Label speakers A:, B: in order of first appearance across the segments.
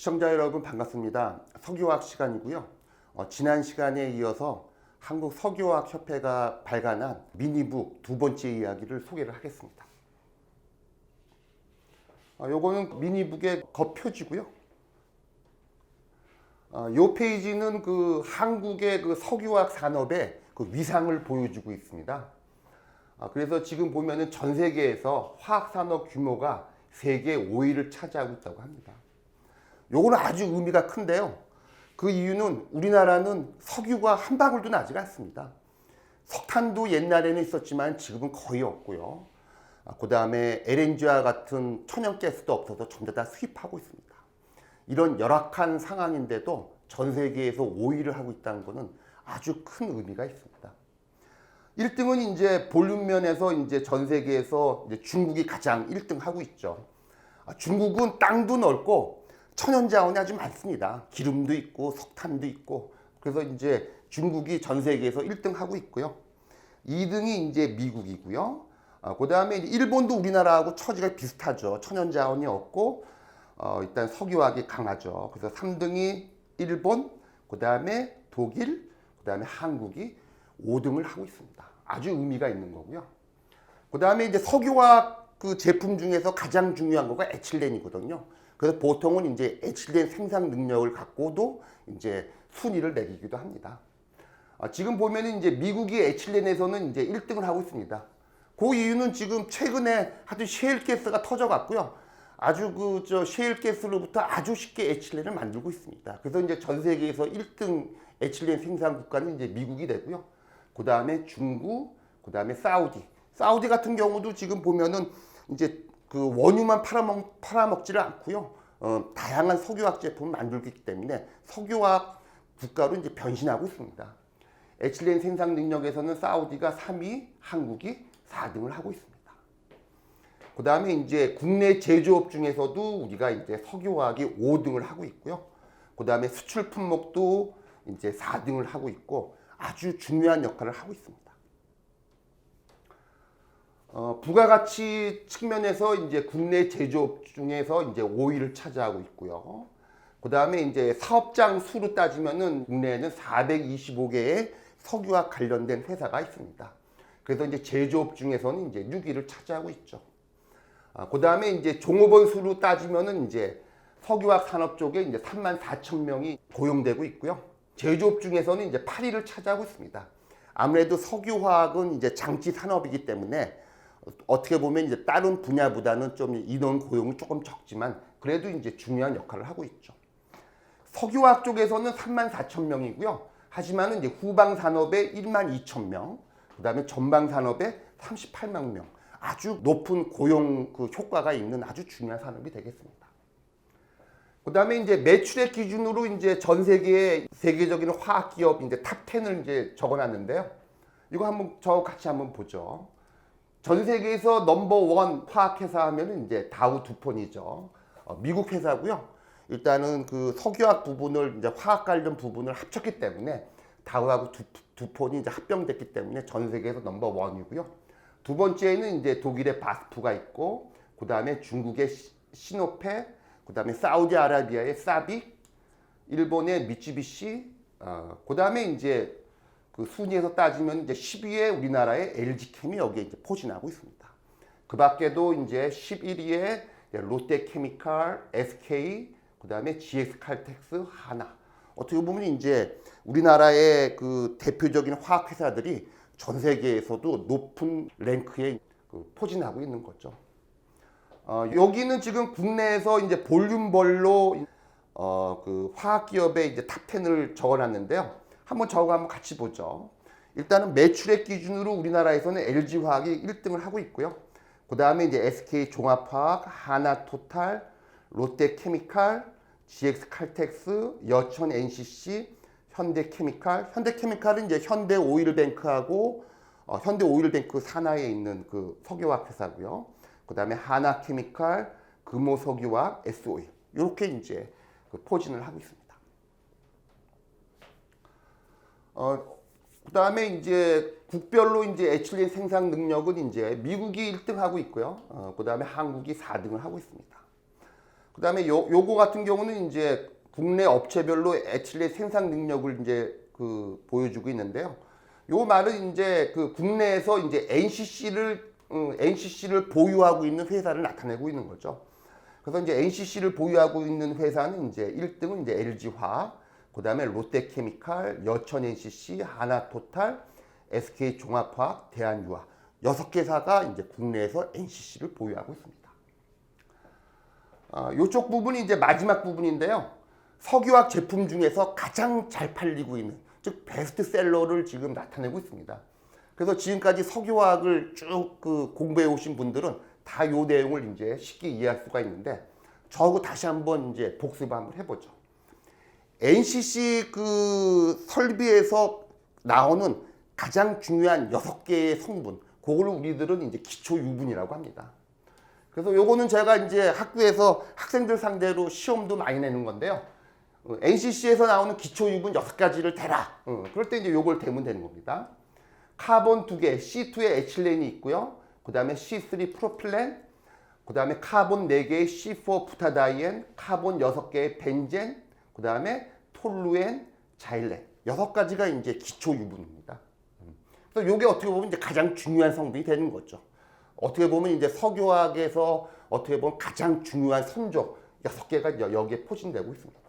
A: 시청자 여러분 반갑습니다. 석유화학 시간이고요. 어, 지난 시간에 이어서 한국 석유화학 협회가 발간한 미니북 두 번째 이야기를 소개를 하겠습니다. 어, 요거는 미니북의 겉표지고요. 어, 요 페이지는 그 한국의 그 석유화학 산업의 그 위상을 보여주고 있습니다. 아, 그래서 지금 보면은 전 세계에서 화학 산업 규모가 세계 5위를 차지하고 있다고 합니다. 요거는 아주 의미가 큰데요. 그 이유는 우리나라는 석유가 한 방울도 나지 않습니다. 석탄도 옛날에는 있었지만 지금은 거의 없고요. 그 다음에 LNG와 같은 천연가스도 없어서 전부 다 수입하고 있습니다. 이런 열악한 상황인데도 전 세계에서 5위를 하고 있다는 것은 아주 큰 의미가 있습니다. 1등은 이제 볼륨 면에서 이제 전 세계에서 이제 중국이 가장 1등 하고 있죠. 아, 중국은 땅도 넓고 천연 자원이 아주 많습니다. 기름도 있고 석탄도 있고 그래서 이제 중국이 전 세계에서 1등 하고 있고요. 2등이 이제 미국이고요. 아, 그다음에 일본도 우리나라하고 처지가 비슷하죠. 천연 자원이 없고 어, 일단 석유화학이 강하죠. 그래서 3등이 일본, 그 다음에 독일, 그 다음에 한국이 5등을 하고 있습니다. 아주 의미가 있는 거고요. 그 다음에 이제 석유화학 그 제품 중에서 가장 중요한 거가 에틸렌이거든요. 그래서 보통은 이제 에틸렌 생산 능력을 갖고도 이제 순위를 매기기도 합니다. 아, 지금 보면은 이제 미국이 에틸렌에서는 이제 1등을 하고 있습니다. 그 이유는 지금 최근에 아주 셰일가스가 터져갔고요. 아주 그 저 셰일가스로부터 아주 쉽게 에틸렌을 만들고 있습니다. 그래서 이제 전 세계에서 1등 에틸렌 생산 국가는 이제 미국이 되고요. 그 다음에 중국, 그 다음에 사우디. 사우디 같은 경우도 지금 보면은 이제 그 원유만 팔아먹, 팔아먹지를 않고요. 어, 다양한 석유화학 제품을 만들기 때문에 석유화학 국가로 이제 변신하고 있습니다. 에틸렌 생산 능력에서는 사우디가 3위, 한국이 4등을 하고 있습니다. 그 다음에 이제 국내 제조업 중에서도 우리가 이제 석유화학이 5등을 하고 있고요. 그 다음에 수출 품목도 이제 4등을 하고 있고 아주 중요한 역할을 하고 있습니다. 어, 부가가치 측면에서 이제 국내 제조업 중에서 이제 5위를 차지하고 있고요. 그 다음에 이제 사업장 수로 따지면은 국내에는 425개의 석유와 관련된 회사가 있습니다. 그래서 이제 제조업 중에서는 이제 6위를 차지하고 있죠. 아, 그 다음에 이제 종업원 수로 따지면은 이제 석유화학 산업 쪽에 이제 3만 4천 명이 고용되고 있고요. 제조업 중에서는 이제 8위를 차지하고 있습니다. 아무래도 석유화학은 이제 장치 산업이기 때문에 어떻게 보면 이제 다른 분야보다는 좀 인원 고용이 조금 적지만 그래도 이제 중요한 역할을 하고 있죠. 석유화학 쪽에서는 3만 4천 명이고요. 하지만은 이제 후방 산업에 1만 2천 명, 그다음에 전방 산업에 38만 명. 아주 높은 고용 그 효과가 있는 아주 중요한 산업이 되겠습니다. 그다음에 이제 매출액 기준으로 이제 전 세계의 세계적인 화학 기업 이제 탑 10을 이제 적어놨는데요. 이거 한번 저 같이 한번 보죠. 전 세계에서 넘버 원 화학 회사 하면은 이제 다우 두폰이죠. 어, 미국 회사고요. 일단은 그 석유학 부분을 이제 화학 관련 부분을 합쳤기 때문에 다우하고 두, 두폰이 이제 합병됐기 때문에 전 세계에서 넘버 원이고요. 두 번째는 이제 독일의 바스프가 있고 그 다음에 중국의 시- 시노페, 그 다음에 사우디아라비아의 사빅, 일본의 미쯔비시, 어, 그 다음에 이제 그 순위에서 따지면 이제 10위에 우리나라의 LG캠이 여기에 이제 포진하고 있습니다. 그 밖에도 이제 11위에 롯데케미칼, SK, 그 다음에 GX칼텍스, 하나. 어떻게 보면 이제 우리나라의 그 대표적인 화학 회사들이 전 세계에서도 높은 랭크에 그 포진하고 있는 거죠. 어, 여기는 지금 국내에서 이제 볼륨별로 어, 그 화학 기업의 이제 탑 10을 적어놨는데요. 한번 저거 한번 같이 보죠. 일단은 매출액 기준으로 우리나라에서는 LG 화학이 1등을 하고 있고요. 그 다음에 이제 SK 종합화학, 하나토탈, 롯데케미칼, GX칼텍스, 여천 NCC, 현대케미칼. 현대케미칼은 이제 현대오일뱅크하고 어, 현대오일뱅크 산하에 있는 그 석유화학 회사고요. 그 다음에 하나케미칼, 금호석유화학, SO일 이렇게 이제 그 포진을 하고 있습니다. 어, 그 다음에 이제 국별로 이제 에틸렌 생산 능력은 이제 미국이 1등 하고 있고요. 어, 그 다음에 한국이 4등을 하고 있습니다. 그다음에 요 요거 같은 경우는 이제 국내 업체별로 에틸렌 생산 능력을 이제 그 보여주고 있는데요. 요 말은 이제 그 국내에서 이제 NCC를 NCC를 보유하고 있는 회사를 나타내고 있는 거죠. 그래서 이제 NCC를 보유하고 있는 회사는 이제 1등은 이제 LG화, 그 다음에 롯데케미칼, 여천 NCC, 하나토탈, SK 종합화학, 대한유화 여섯 개사가 이제 국내에서 NCC를 보유하고 있습니다. 아, 이쪽 부분이 이제 마지막 부분인데요. 석유화학 제품 중에서 가장 잘 팔리고 있는 즉 베스트셀러를 지금 나타내고 있습니다. 그래서 지금까지 석유화학을 쭉 그 공부해 오신 분들은 다 요 내용을 이제 쉽게 이해할 수가 있는데 저하고 다시 한번 이제 복습 한번 해보죠. NCC 그 설비에서 나오는 가장 중요한 여섯 개의 성분, 그걸 우리들은 이제 기초 유분이라고 합니다. 그래서 요거는 제가 이제 학교에서 학생들 상대로 시험도 많이 내는 건데요. 어, NCC에서 나오는 기초 유분 여섯 가지를 대라. 어, 그럴 때 이제 요걸 대면 되는 겁니다. 카본 두 개, C2에 에틸렌이 있고요. 그 다음에 C3 프로필렌, 그 다음에 카본 4개의 C4 부타다이엔, 카본 6개의 벤젠, 그 다음에 톨루엔, 자일렌. 여섯 가지가 이제 기초 유분입니다. 음. 그래서 요게 어떻게 보면 이제 가장 중요한 성분이 되는 거죠. 어떻게 보면 이제 석유화학에서 어떻게 보면 가장 중요한 선조 여섯 개가 여- 여기에 포진되고 있습니다.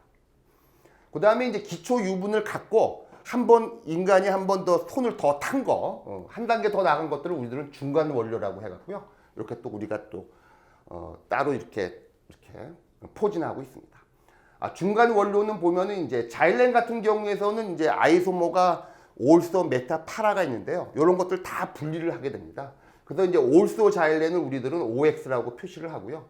A: 그 다음에 이제 기초 유분을 갖고 한 번 인간이 한 번 더 손을 더 탄 거, 어, 한 단계 더 나간 것들을 우리들은 중간 원료라고 해갖고요. 이렇게 또 우리가 또 어, 따로 이렇게 이렇게 포진하고 있습니다. 아, 중간 원료는 보면은 이제 자일렌 같은 경우에서는 이제 아이소모가 올소, 메타, 파라가 있는데요. 이런 것들 다 분리를 하게 됩니다. 그래서 이제 올소 자일렌을 우리들은 OX라고 표시를 하고요.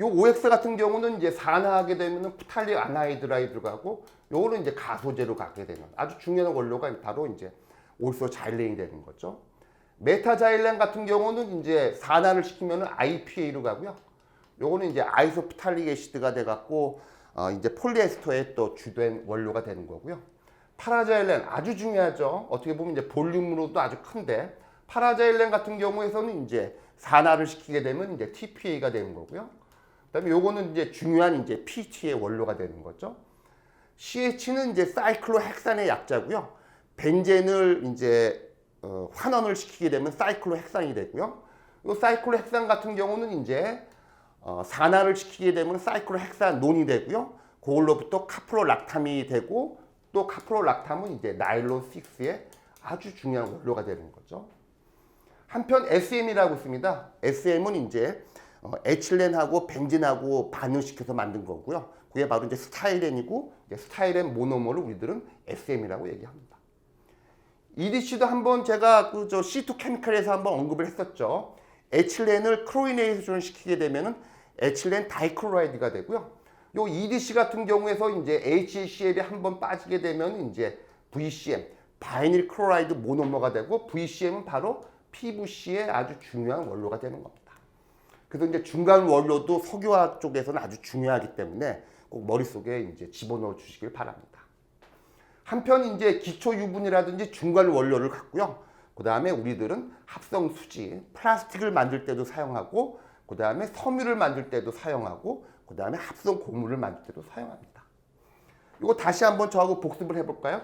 A: 요 OX 같은 경우는 이제 산화하게 되면은 프탈리 아나이드라이 들어가고 요거는 이제 가소제로 가게 되는 아주 중요한 원료가 바로 이제 올소 자일렌이 되는 거죠. 메타 자일렌 같은 경우는 이제 산화를 시키면은 IPA로 가고요. 요거는 이제 아이소프탈릭 애시드가 돼 갖고 어 이제 폴리에스터의 또 주된 원료가 되는 거고요. 파라자일렌 아주 중요하죠. 어떻게 보면 이제 볼륨으로도 아주 큰데 파라자일렌 같은 경우에서는 이제 산화를 시키게 되면 이제 TPA가 되는 거고요. 그다음에 요거는 이제 중요한 이제 PT의 원료가 되는 거죠. CH는 이제 사이클로헥산의 약자고요. 벤젠을 이제 어, 환원을 시키게 되면 사이클로헥산이 되고요. 이 사이클로헥산 같은 경우는 이제 어, 산화를 시키게 되면 사이클로헥산논이 되고요. 그걸로부터 카프로락탐이 되고 또 카프로락탐은 이제 나일론 6의 아주 중요한 원료가 되는 거죠. 한편 SM이라고 있습니다. SM은 이제 어, 에틸렌하고 벤진하고 반응시켜서 만든 거고요. 그게 바로 이제 스타일렌이고 이제 스타일렌 모노머를 우리들은 SM이라고 얘기합니다. EDC도 한번 제가 그 저 C2 케미칼에서 한번 언급을 했었죠. 에틸렌을 크로이네이션 시키게 되면은 에틸렌 다이클로라이드가 되고요. 요 EDC 같은 경우에서 이제 HCl이 한번 빠지게 되면 이제 VCM 바이닐 클로라이드 모노머가 되고 VCM은 바로 PVC의 아주 중요한 원료가 되는 겁니다. 그래서 이제 중간 원료도 석유화학 쪽에서는 아주 중요하기 때문에 꼭 머릿속에 이제 집어넣어 주시길 바랍니다. 한편 이제 기초 유분이라든지 중간 원료를 갖고요. 그 다음에 우리들은 합성 수지, 플라스틱을 만들 때도 사용하고, 그 다음에 섬유를 만들 때도 사용하고, 그 다음에 합성 고무를 만들 때도 사용합니다. 이거 다시 한번 저하고 복습을 해볼까요?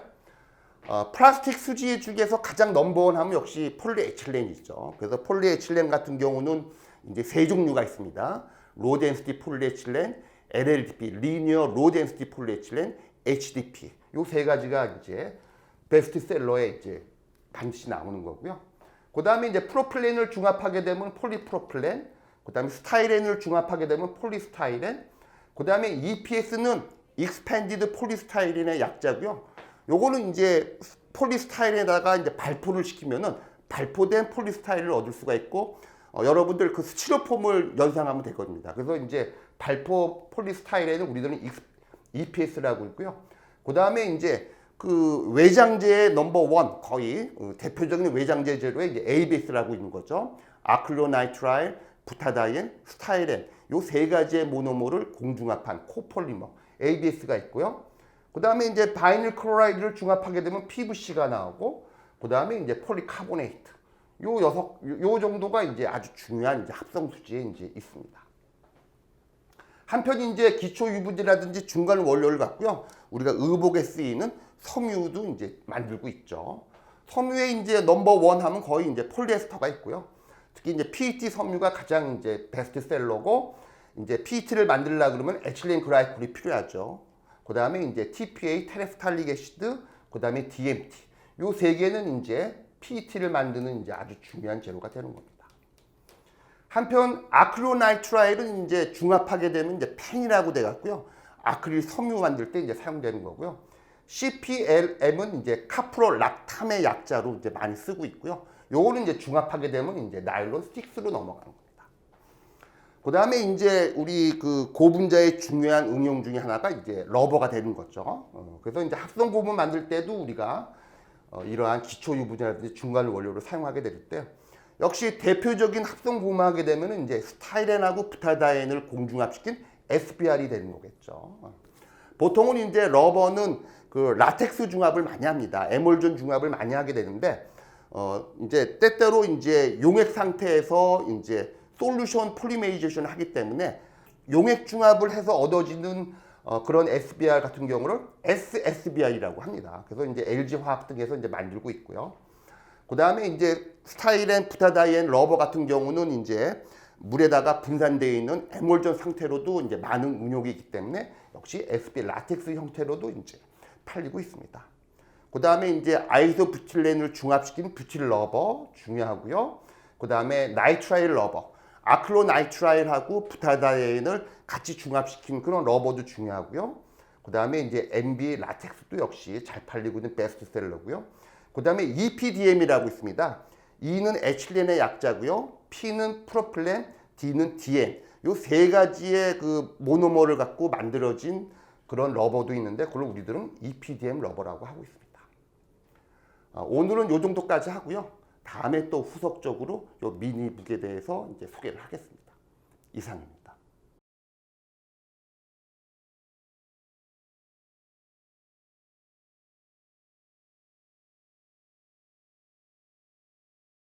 A: 어, 플라스틱 수지 중에서 가장 넘버원 하면 역시 폴리에틸렌이죠. 그래서 폴리에틸렌 같은 경우는 이제 세 종류가 있습니다. 로덴시티 폴리에틸렌, LLDP, 리니어 로덴시티 폴리에틸렌, HDP. 요세 가지가 이제 베스트셀러에 이제 반드시 나오는 거고요. 그 다음에 이제 프로필렌을 중합하게 되면 폴리프로필렌, 그 다음에 스타이렌을 중합하게 되면 폴리스타이렌, 그 다음에 EPS는 익스펜디드 폴리스타이렌의 약자고요. 요거는 이제 폴리스타이렌에다가 이제 발포를 시키면은 발포된 폴리스타이렌을 얻을 수가 있고 어, 여러분들 그 스티로폼을 연상하면 되거든요. 그래서 이제 발포 폴리스타이렌은 우리들은 EPS라고 있고요. 그 다음에 이제 그 외장재의 넘버 원 거의 어, 대표적인 외장재 재료에 이제 ABS라고 있는 거죠. 아클로나이트라일, 부타다이엔, 스타일렌 요세 가지의 모노머를 공중합한 코폴리머 ABS가 있고요. 그 다음에 이제 바이닐 클로라이드를 중합하게 되면 PVC가 나오고 그 다음에 이제 폴리카보네이트 요 여섯 요 정도가 이제 아주 중요한 이제 합성 수지에 이제 있습니다. 한편 이제 기초 유분이라든지 중간 원료를 갖고요. 우리가 의복에 쓰이는 섬유도 이제 만들고 있죠. 섬유에 이제 넘버 원 하면 거의 이제 폴리에스터가 있고요. 특히 이제 PET 섬유가 가장 이제 베스트셀러고 이제 PET를 만들려 그러면 에틸렌 글라이콜이 필요하죠. 그 다음에 이제 TPA 테레스탈릭 애시드, 그 다음에 DMT. 요 세 개는 이제 PET를 만드는 이제 아주 중요한 재료가 되는 겁니다. 한편 아크로나이트라일은 이제 중합하게 되면 이제 펜이라고 돼 갖고요. 아크릴 섬유 만들 때 이제 사용되는 거고요. CPLM은 이제 카프로락탐의 약자로 이제 많이 쓰고 있고요. 요거는 이제 중합하게 되면 이제 나일론 스틱스로 넘어가는 겁니다. 그 다음에 이제 우리 그 고분자의 중요한 응용 중에 하나가 이제 러버가 되는 거죠. 어, 그래서 이제 합성 고분 만들 때도 우리가 어, 이러한 기초 유분이라든지 중간 원료를 사용하게 될 때 역시 대표적인 합성 고무하게 되면은 이제 스타이렌하고 부타다엔을 공중합시킨 SBR이 되는 거겠죠. 어. 보통은 이제 러버는 그 라텍스 중합을 많이 합니다. 에몰전 중합을 많이 하게 되는데 어 이제 때때로 이제 용액 상태에서 이제 솔루션 폴리메이제이션 하기 때문에 용액 중합을 해서 얻어지는 어, 그런 SBR 같은 경우를 SSBR이라고 합니다. 그래서 이제 LG 화학 등에서 이제 만들고 있고요. 그 다음에 이제 스타일엔 부타다이엔 러버 같은 경우는 이제 물에다가 분산되어 있는 에몰전 상태로도 이제 많은 응용이 있기 때문에 역시 SB 라텍스 형태로도 이제 팔리고 있습니다. 그 다음에 이제 아이소 부틸렌을 중합시킨 부틸 러버 중요하고요. 그 다음에 나이트라일 러버, 아클로 나이트라일하고 부타다이엔을 같이 중합시킨 그런 러버도 중요하고요. 그 다음에 이제 MB 라텍스도 역시 잘 팔리고 있는 베스트셀러고요. 그 다음에 EPDM이라고 있습니다. E는 에틸렌의 약자고요. P는 프로필렌, D는 DM. 요 세 가지의 그 모노머를 갖고 만들어진 그런 러버도 있는데 그걸 우리들은 EPDM 러버라고 하고 있습니다. 아, 오늘은 요 정도까지 하고요. 다음에 또 후속적으로 요 미니 북에 대해서 이제 소개를 하겠습니다. 이상입니다.